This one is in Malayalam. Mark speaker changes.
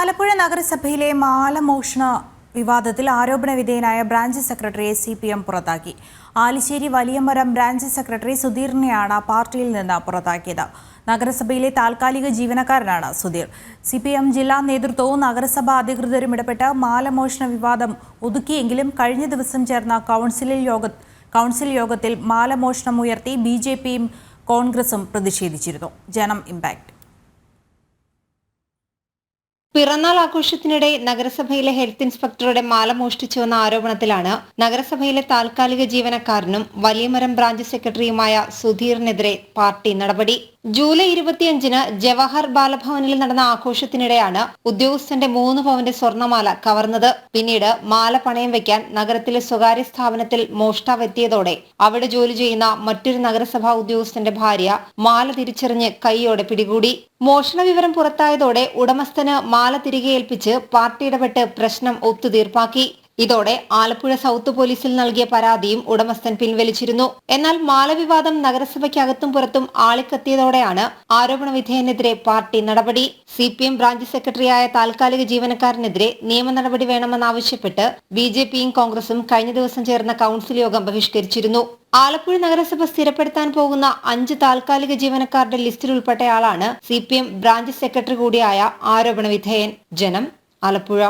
Speaker 1: ആലപ്പുഴ നഗരസഭയിലെ മാലമോഷണ വിവാദത്തിൽ ആരോപണ വിധേയനായ ബ്രാഞ്ച് സെക്രട്ടറിയെ സി പി എം പുറത്താക്കി. ആലിശ്ശേരി വലിയമരം ബ്രാഞ്ച് സെക്രട്ടറി സുധീറിനെയാണ് പാർട്ടിയിൽ നിന്ന് പുറത്താക്കിയത്. നഗരസഭയിലെ താൽക്കാലിക ജീവനക്കാരനാണ് സുധീർ. സി പി എം ജില്ലാ നേതൃത്വവും നഗരസഭാ അധികൃതരും ഇടപെട്ട് മാലമോഷണ വിവാദം ഒതുക്കിയെങ്കിലും കഴിഞ്ഞ ദിവസം ചേർന്ന കൗൺസിലിൽ യോഗ കൗൺസിൽ യോഗത്തിൽ മാലമോഷണം ഉയർത്തി ബി കോൺഗ്രസും പ്രതിഷേധിച്ചിരുന്നു. ജനം ഇമ്പാക്ട്.
Speaker 2: പിറന്നാൾ ആഘോഷത്തിനിടെ നഗരസഭയിലെ ഹെൽത്ത് ഇൻസ്പെക്ടറുടെ മാല മോഷ്ടിച്ചുവെന്ന ആരോപണത്തിലാണ് നഗരസഭയിലെ താൽക്കാലിക ജീവനക്കാരനും വലിയമരം ബ്രാഞ്ച് സെക്രട്ടറിയുമായ സുധീറിനെതിരെ പാർട്ടി നടപടി. ജൂലൈ ഇരുപത്തിയഞ്ചിന് ജവഹർ ബാലഭവനിൽ നടന്ന ആഘോഷത്തിനിടെയാണ് ഉദ്യോഗസ്ഥന്റെ മൂന്ന് പവന്റെ സ്വർണമാല കവർന്നത്. പിന്നീട് മാല പണയം വെക്കാൻ നഗരത്തിലെ സ്വകാര്യ സ്ഥാപനത്തിൽ മോഷ്ടാവെത്തിയതോടെ അവിടെ ജോലി ചെയ്യുന്ന മറ്റൊരു നഗരസഭാ ഉദ്യോഗസ്ഥന്റെ ഭാര്യ മാല തിരിച്ചറിഞ്ഞ് കൈയോടെ പിടികൂടി. മോഷണ വിവരം പുറത്തായതോടെ ഉടമസ്ഥന് മാല തിരികെ ഏൽപ്പിച്ച് പാർട്ടി ഇടപെട്ട് പ്രശ്നം ഒത്തുതീർപ്പാക്കി. ഇതോടെ ആലപ്പുഴ സൗത്ത് പോലീസിൽ നൽകിയ പരാതിയും ഉടമസ്ഥൻ പിൻവലിച്ചിരുന്നു. എന്നാൽ മാലവിവാദം നഗരസഭയ്ക്കകത്തും പുറത്തും ആളിക്കത്തിയതോടെയാണ് ആരോപണ വിധേയനെതിരെ പാർട്ടി നടപടി. സി പി എം ബ്രാഞ്ച് സെക്രട്ടറിയായ താൽക്കാലിക ജീവനക്കാരനെതിരെ നിയമ നടപടി വേണമെന്നാവശ്യപ്പെട്ട് ബി ജെ പിയും കോൺഗ്രസും കഴിഞ്ഞ ദിവസം ചേർന്ന കൌൺസിൽ യോഗം ബഹിഷ്കരിച്ചിരുന്നു. ആലപ്പുഴ നഗരസഭ സ്ഥിരപ്പെടുത്താൻ പോകുന്ന അഞ്ച് താൽക്കാലിക ജീവനക്കാരുടെ ലിസ്റ്റിൽ ഉൾപ്പെട്ടയാളാണ് C P M branch secretary കൂടിയായ ആരോപണ വിധേയൻ. ജനം ആലപ്പുഴ.